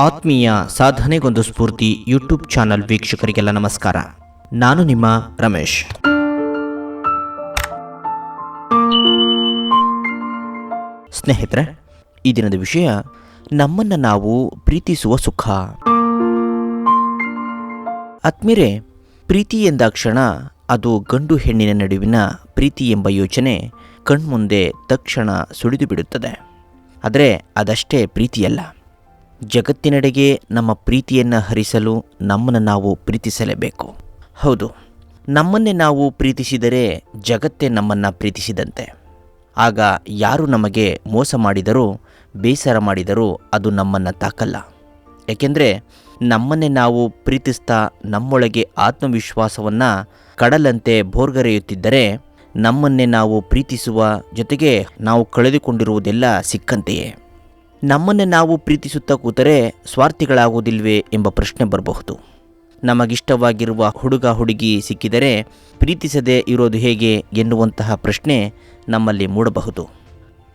ಆತ್ಮೀಯ ಸಾಧನೆಗೊಂದು ಸ್ಫೂರ್ತಿ YouTube channel ವೀಕ್ಷಕರಿಗೆಲ್ಲ ನಮಸ್ಕಾರ. ನಾನು ನಿಮ್ಮ ರಮೇಶ್. ಸ್ನೇಹಿತರೆ, ಈ ದಿನದ ವಿಷಯ, ನಮ್ಮನ್ನು ನಾವು ಪ್ರೀತಿಸುವ ಸುಖ. ಆತ್ಮೀರೆ, ಪ್ರೀತಿ ಎಂದಾಕ್ಷಣ ಅದು ಗಂಡು ಹೆಣ್ಣಿನ ನಡುವಿನ ಪ್ರೀತಿ ಎಂಬ ಯೋಚನೆ ಕಣ್ಮುಂದೆ ತಕ್ಷಣ ಸುಳಿದು ಬಿಡುತ್ತದೆ ಆದರೆ ಅದಷ್ಟೇ ಪ್ರೀತಿಯಲ್ಲ. ಜಗತ್ತಿನೆಡೆಗೆ ನಮ್ಮ ಪ್ರೀತಿಯನ್ನು ಹರಿಸಲು ನಮ್ಮನ್ನು ನಾವು ಪ್ರೀತಿಸಲೇಬೇಕು. ಹೌದು, ನಮ್ಮನ್ನೇ ನಾವು ಪ್ರೀತಿಸಿದರೆ ಜಗತ್ತೇ ನಮ್ಮನ್ನು ಪ್ರೀತಿಸಿದಂತೆ. ಆಗ ಯಾರು ನಮಗೆ ಮೋಸ ಮಾಡಿದರೂ, ಬೇಸರ ಮಾಡಿದರೂ ಅದು ನಮ್ಮನ್ನು ತಾಕಲ್ಲ. ಏಕೆಂದರೆ ನಮ್ಮನ್ನೇ ನಾವು ಪ್ರೀತಿಸ್ತಾ ನಮ್ಮೊಳಗೆ ಆತ್ಮವಿಶ್ವಾಸವನ್ನು ಕಡಲಂತೆ ಬೋರ್ಗರೆಯುತ್ತಿದ್ದರೆ ನಮ್ಮನ್ನೇ ನಾವು ಪ್ರೀತಿಸುವ ಜೊತೆಗೆ ನಾವು ಕಳೆದುಕೊಂಡಿರುವುದೆಲ್ಲ ಸಿಕ್ಕಂತೆಯೇ. ನಮ್ಮನ್ನೇ ನಾವು ಪ್ರೀತಿಸುತ್ತಾ ಕೂತರೆ ಸ್ವಾರ್ಥಿಗಳಾಗುವುದಿಲ್ವೇ ಎಂಬ ಪ್ರಶ್ನೆ ಬರಬಹುದು. ನಮಗಿಷ್ಟವಾಗಿರುವ ಹುಡುಗ ಹುಡುಗಿ ಸಿಕ್ಕಿದರೆ ಪ್ರೀತಿಸದೆ ಇರೋದು ಹೇಗೆ ಎನ್ನುವಂತಹ ಪ್ರಶ್ನೆ ನಮ್ಮಲ್ಲಿ ಮೂಡಬಹುದು.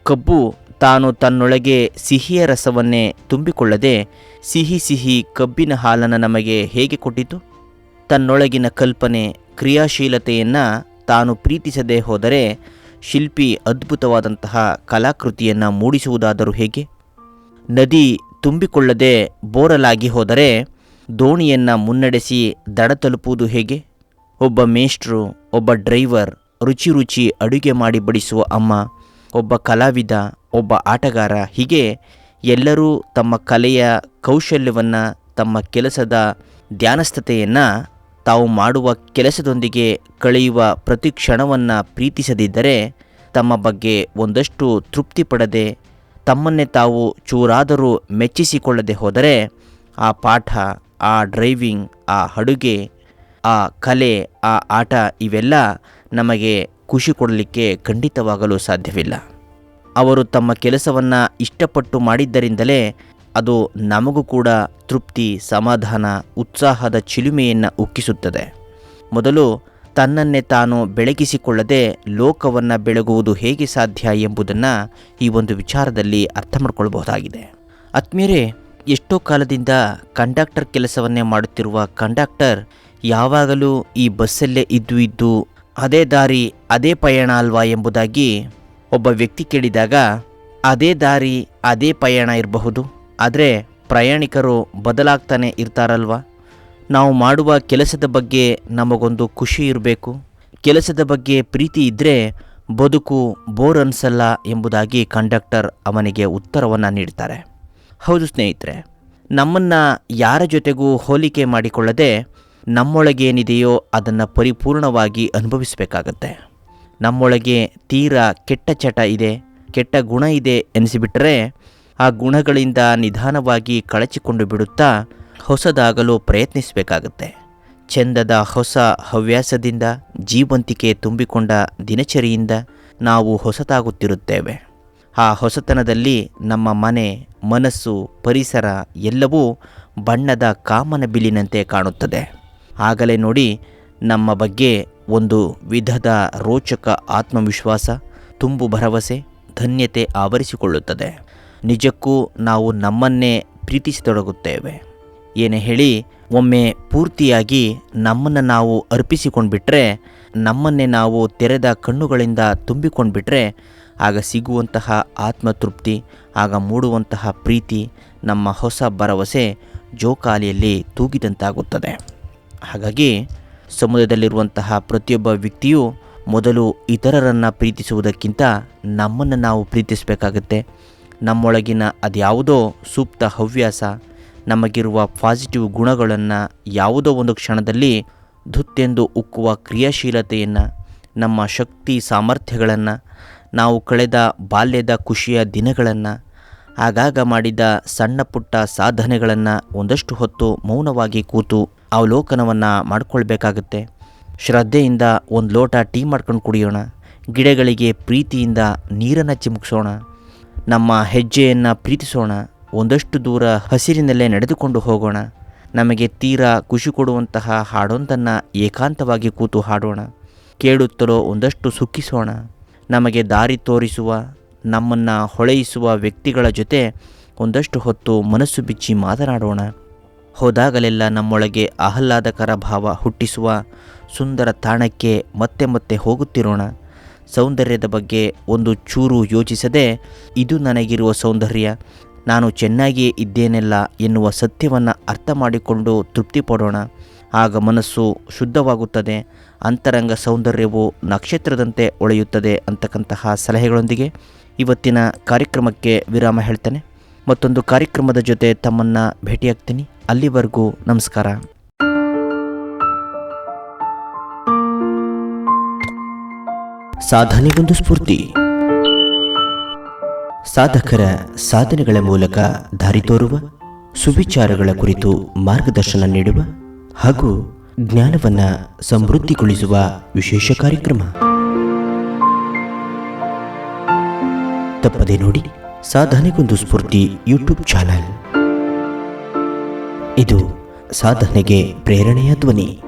ಕಬ್ಬು ತಾನು ತನ್ನೊಳಗೆ ಸಿಹಿಯ ರಸವನ್ನೇ ತುಂಬಿಕೊಳ್ಳದೆ ಸಿಹಿ ಸಿಹಿ ಕಬ್ಬಿನ ಹಾಲನ್ನು ನಮಗೆ ಹೇಗೆ ಕೊಟ್ಟಿತು? ತನ್ನೊಳಗಿನ ಕಲ್ಪನೆ, ಕ್ರಿಯಾಶೀಲತೆಯನ್ನು ತಾನು ಪ್ರೀತಿಸದೆ ಹೋದರೆ ಶಿಲ್ಪಿ ಅದ್ಭುತವಾದಂತಹ ಕಲಾಕೃತಿಯನ್ನು ಮೂಡಿಸುವುದಾದರೂ ಹೇಗೆ? ನದಿ ತುಂಬಿಕೊಳ್ಳದೆ ಬೋರಲಾಗಿ ಹೋದರೆ ದೋಣಿಯನ್ನು ಮುನ್ನಡೆಸಿ ದಡ ತಲುಪುವುದು ಹೇಗೆ? ಒಬ್ಬ ಮೇಷ್ಟ್ರು, ಒಬ್ಬ ಡ್ರೈವರ್ ರುಚಿ ರುಚಿ ಅಡುಗೆ ಮಾಡಿ ಬಡಿಸುವ ಅಮ್ಮ, ಒಬ್ಬ ಕಲಾವಿದ, ಒಬ್ಬ ಆಟಗಾರ, ಹೀಗೆ ಎಲ್ಲರೂ ತಮ್ಮ ಕಲೆಯ ಕೌಶಲ್ಯವನ್ನು, ತಮ್ಮ ಕೆಲಸದ ಧ್ಯಾನಸ್ಥತೆಯನ್ನು ತಾವು ಮಾಡುವ ಕೆಲಸದೊಂದಿಗೆ ಕಳೆಯುವ ಪ್ರತಿ ಕ್ಷಣವನ್ನು ಪ್ರೀತಿಸದಿದ್ದರೆ ತಮ್ಮ ಬಗ್ಗೆ ಒಂದಷ್ಟು ತೃಪ್ತಿ ಪಡದೆ ತಮ್ಮನ್ನೇ ತಾವು ಚೂರಾದರೂ ಮೆಚ್ಚಿಸಿಕೊಳ್ಳದೆ ಹೋದರೆ ಆ ಪಾಠ, ಆ ಡ್ರೈವಿಂಗ್, ಆ ಅಡುಗೆ, ಆ ಕಲೆ, ಆ ಆಟ ಇವೆಲ್ಲ ನಮಗೆ ಖುಷಿ ಕೊಡಲಿಕ್ಕೆ ಖಂಡಿತವಾಗಲು ಸಾಧ್ಯವಿಲ್ಲ. ಅವರು ತಮ್ಮ ಕೆಲಸವನ್ನು ಇಷ್ಟಪಟ್ಟು ಮಾಡಿದ್ದರಿಂದಲೇ ಅದು ನಮಗೂ ಕೂಡ ತೃಪ್ತಿ, ಸಮಾಧಾನ, ಉತ್ಸಾಹದ ಚಿಲುಮೆಯನ್ನು ಉಕ್ಕಿಸುತ್ತದೆ. ಮೊದಲು ತನ್ನನ್ನೇ ತಾನು ಬೆಳಗಿಸಿಕೊಳ್ಳದೆ ಲೋಕವನ್ನು ಬೆಳಗುವುದು ಹೇಗೆ ಸಾಧ್ಯ ಎಂಬುದನ್ನು ಈ ಒಂದು ವಿಚಾರದಲ್ಲಿ ಅರ್ಥ ಮಾಡಿಕೊಳ್ಳಬಹುದಾಗಿದೆ ಆತ್ಮೀಯರೇ, ಎಷ್ಟೋ ಕಾಲದಿಂದ ಕಂಡಕ್ಟರ್ ಕೆಲಸವನ್ನೇ ಮಾಡುತ್ತಿರುವ ಕಂಡಕ್ಟರ್ ಯಾವಾಗಲೂ ಈ ಬಸ್ಸಲ್ಲೇ ಇದ್ದು ಇದ್ದು, ಅದೇ ದಾರಿ ಅದೇ ಪಯಣ ಅಲ್ವಾ ಎಂಬುದಾಗಿ ಒಬ್ಬ ವ್ಯಕ್ತಿ ಕೇಳಿದಾಗ, ಅದೇ ದಾರಿ ಅದೇ ಪಯಣ ಇರಬಹುದು, ಆದರೆ ಪ್ರಯಾಣಿಕರು ಬದಲಾಗ್ತಾನೆ ಇರ್ತಾರಲ್ವಾ? ನಾವು ಮಾಡುವ ಕೆಲಸದ ಬಗ್ಗೆ ನಮಗೊಂದು ಖುಷಿ ಇರಬೇಕು. ಕೆಲಸದ ಬಗ್ಗೆ ಪ್ರೀತಿ ಇದ್ದರೆ ಬದುಕು ಬೋರ್ ಅನ್ಸಲ್ಲ ಎಂಬುದಾಗಿ ಕಂಡಕ್ಟರ್ ಅವನಿಗೆ ಉತ್ತರವನ್ನು ನೀಡ್ತಾರೆ. ಹೌದು ಸ್ನೇಹಿತರೆ, ನಮ್ಮನ್ನು ಯಾರ ಜೊತೆಗೂ ಹೋಲಿಕೆ ಮಾಡಿಕೊಳ್ಳದೆ ನಮ್ಮೊಳಗೇನಿದೆಯೋ ಅದನ್ನು ಪರಿಪೂರ್ಣವಾಗಿ ಅನುಭವಿಸಬೇಕಾಗತ್ತೆ. ನಮ್ಮೊಳಗೆ ತೀರಾ ಕೆಟ್ಟ ಚಟ ಇದೆ, ಕೆಟ್ಟ ಗುಣ ಇದೆ ಎನಿಸಿಬಿಟ್ರೆ ಆ ಗುಣಗಳಿಂದ ನಿಧಾನವಾಗಿ ಕಳಚಿಕೊಂಡು ಬಿಡುತ್ತಾ ಹೊಸದಾಗಲು ಪ್ರಯತ್ನಿಸಬೇಕಾಗತ್ತೆ. ಚೆಂದದ ಹೊಸ ಹವ್ಯಾಸದಿಂದ ಜೀವಂತಿಕೆ ತುಂಬಿಕೊಂಡ ದಿನಚರಿಯಿಂದ ನಾವು ಹೊಸತಾಗುತ್ತಿರುತ್ತೇವೆ. ಆ ಹೊಸತನದಲ್ಲಿ ನಮ್ಮ ಮನೆ, ಮನಸ್ಸು, ಪರಿಸರ ಎಲ್ಲವೂ ಬಣ್ಣದ ಕಾಮನ ಬಿಲಿನಂತೆ ಕಾಣುತ್ತದೆ. ಆಗಲೇ ನೋಡಿ, ನಮ್ಮ ಬಗ್ಗೆ ಒಂದು ವಿಧದ ರೋಚಕ ಆತ್ಮವಿಶ್ವಾಸ, ತುಂಬು ಭರವಸೆ, ಧನ್ಯತೆ ಆವರಿಸಿಕೊಳ್ಳುತ್ತದೆ. ನಿಜಕ್ಕೂ ನಾವು ನಮ್ಮನ್ನೇ ಪ್ರೀತಿಸತೊಡಗುತ್ತೇವೆ. ಏನೇ ಹೇಳಿ, ಒಮ್ಮೆ ಪೂರ್ತಿಯಾಗಿ ನಮ್ಮನ್ನು ನಾವು ಅರ್ಪಿಸಿಕೊಂಡ್ಬಿಟ್ರೆ, ನಮ್ಮನ್ನೇ ನಾವು ತೆರೆದ ಕಣ್ಣುಗಳಿಂದ ತುಂಬಿಕೊಂಡ್ಬಿಟ್ರೆ, ಆಗ ಸಿಗುವಂತಹ ಆತ್ಮತೃಪ್ತಿ, ಆಗ ಮೂಡುವಂತಹ ಪ್ರೀತಿ, ನಮ್ಮ ಹೊಸ ಭರವಸೆ ಜೋಕಾಲಿಯಲ್ಲಿ ತೂಗಿದಂತಾಗುತ್ತದೆ. ಹಾಗಾಗಿ ಸಮುದಾಯದಲ್ಲಿರುವಂತಹ ಪ್ರತಿಯೊಬ್ಬ ವ್ಯಕ್ತಿಯು ಮೊದಲು ಇತರರನ್ನು ಪ್ರೀತಿಸುವುದಕ್ಕಿಂತ ನಮ್ಮನ್ನು ನಾವು ಪ್ರೀತಿಸಬೇಕಾಗತ್ತೆ. ನಮ್ಮೊಳಗಿನ ಅದ್ಯಾವುದೋ ಸೂಕ್ತ ಹವ್ಯಾಸ ನಮಗಿರುವ ಪಾಸಿಟಿವ್ ಗುಣಗಳನ್ನು ಯಾವುದೋ ಒಂದು ಕ್ಷಣದಲ್ಲಿ ಧುತ್ತೆಂದು ಉಕ್ಕುವ ಕ್ರಿಯಾಶೀಲತೆಯನ್ನು, ನಮ್ಮ ಶಕ್ತಿ ಸಾಮರ್ಥ್ಯಗಳನ್ನು, ನಾವು ಕಳೆದ ಬಾಲ್ಯದ ಖುಷಿಯ ದಿನಗಳನ್ನು, ಆಗಾಗ ಮಾಡಿದ ಸಣ್ಣ ಪುಟ್ಟ ಸಾಧನೆಗಳನ್ನು ಒಂದಷ್ಟು ಹೊತ್ತು ಮೌನವಾಗಿ ಕೂತು ಅವಲೋಕನವನ್ನು ಮಾಡಿಕೊಳ್ಬೇಕಾಗತ್ತೆ. ಶ್ರದ್ಧೆಯಿಂದ ಒಂದು ಲೋಟ ಟೀ ಮಾಡ್ಕೊಂಡು ಕುಡಿಯೋಣ. ಗಿಡಗಳಿಗೆ ಪ್ರೀತಿಯಿಂದ ನೀರನ್ನು ಚಿಮುಕ್ಸೋಣ. ನಮ್ಮ ಹೆಜ್ಜೆಯನ್ನು ಪ್ರೀತಿಸೋಣ. ಒಂದಷ್ಟು ದೂರ ಹಸಿರಿನಲ್ಲೇ ನಡೆದುಕೊಂಡು ಹೋಗೋಣ. ನಮಗೆ ತೀರಾ ಖುಷಿ ಕೊಡುವಂತಹ ಹಾಡೊಂದನ್ನು ಏಕಾಂತವಾಗಿ ಕೂತು ಹಾಡೋಣ. ಕೇಳುತ್ತಲೋ ಒಂದಷ್ಟು ಸುಖಿಸೋಣ. ನಮಗೆ ದಾರಿ ತೋರಿಸುವ, ನಮ್ಮನ್ನು ಹೊಳೆಯಿಸುವ ವ್ಯಕ್ತಿಗಳ ಜೊತೆ ಒಂದಷ್ಟು ಹೊತ್ತು ಮನಸ್ಸು ಬಿಚ್ಚಿ ಮಾತನಾಡೋಣ. ಹೋದಾಗಲೆಲ್ಲ ನಮ್ಮೊಳಗೆ ಆಹ್ಲಾದಕರ ಭಾವ ಹುಟ್ಟಿಸುವ, ಸುಂದರ ತಾಣಕ್ಕೆ ಮತ್ತೆ ಮತ್ತೆ ಹೋಗುತ್ತಿರೋಣ. ಸೌಂದರ್ಯದ ಬಗ್ಗೆ ಒಂದು ಚೂರು ಯೋಚಿಸದೆ, ಇದು ನನಗಿರುವ ಸೌಂದರ್ಯ. ನಾನು ಚೆನ್ನಾಗಿಯೇ ಇದ್ದೇನೆಲ್ಲ ಎನ್ನುವ ಸತ್ಯವನ್ನು ಅರ್ಥ ಮಾಡಿಕೊಂಡು ತೃಪ್ತಿ ಪಡೋಣ. ಆಗ ಮನಸ್ಸು ಶುದ್ಧವಾಗುತ್ತದೆ. ಅಂತರಂಗ ಸೌಂದರ್ಯವು ನಕ್ಷತ್ರದಂತೆ ಒಳೆಯುತ್ತದೆ ಅಂತಕ್ಕಂತಹ ಸಲಹೆಗಳೊಂದಿಗೆ ಇವತ್ತಿನ ಕಾರ್ಯಕ್ರಮಕ್ಕೆ ವಿರಾಮ ಹೇಳ್ತೇನೆ. ಮತ್ತೊಂದು ಕಾರ್ಯಕ್ರಮದ ಜೊತೆ ತಮ್ಮನ್ನು ಭೇಟಿಯಾಗ್ತೀನಿ. ಅಲ್ಲಿವರೆಗೂ ನಮಸ್ಕಾರ. ಸಾಧನೆಗೊಂದು ಸ್ಫೂರ್ತಿ. ಸಾಧಕರ ಸಾಧನೆಗಳ ಮೂಲಕ ದಾರಿ ತೋರುವ, ಸುವಿಚಾರಗಳ ಕುರಿತು ಮಾರ್ಗದರ್ಶನ ನೀಡುವ ಹಾಗೂ ಜ್ಞಾನವನ್ನ ಸಮೃದ್ಧಿಗೊಳಿಸುವ ವಿಶೇಷ ಕಾರ್ಯಕ್ರಮ. ತಪ್ಪದೆ ನೋಡಿ ಸಾಧನೆಗೊಂದು ಸ್ಫೂರ್ತಿ ಯೂಟ್ಯೂಬ್ ಚಾನಲ್. ಇದು ಸಾಧನೆಗೆ ಪ್ರೇರಣೆಯ ಧ್ವನಿ.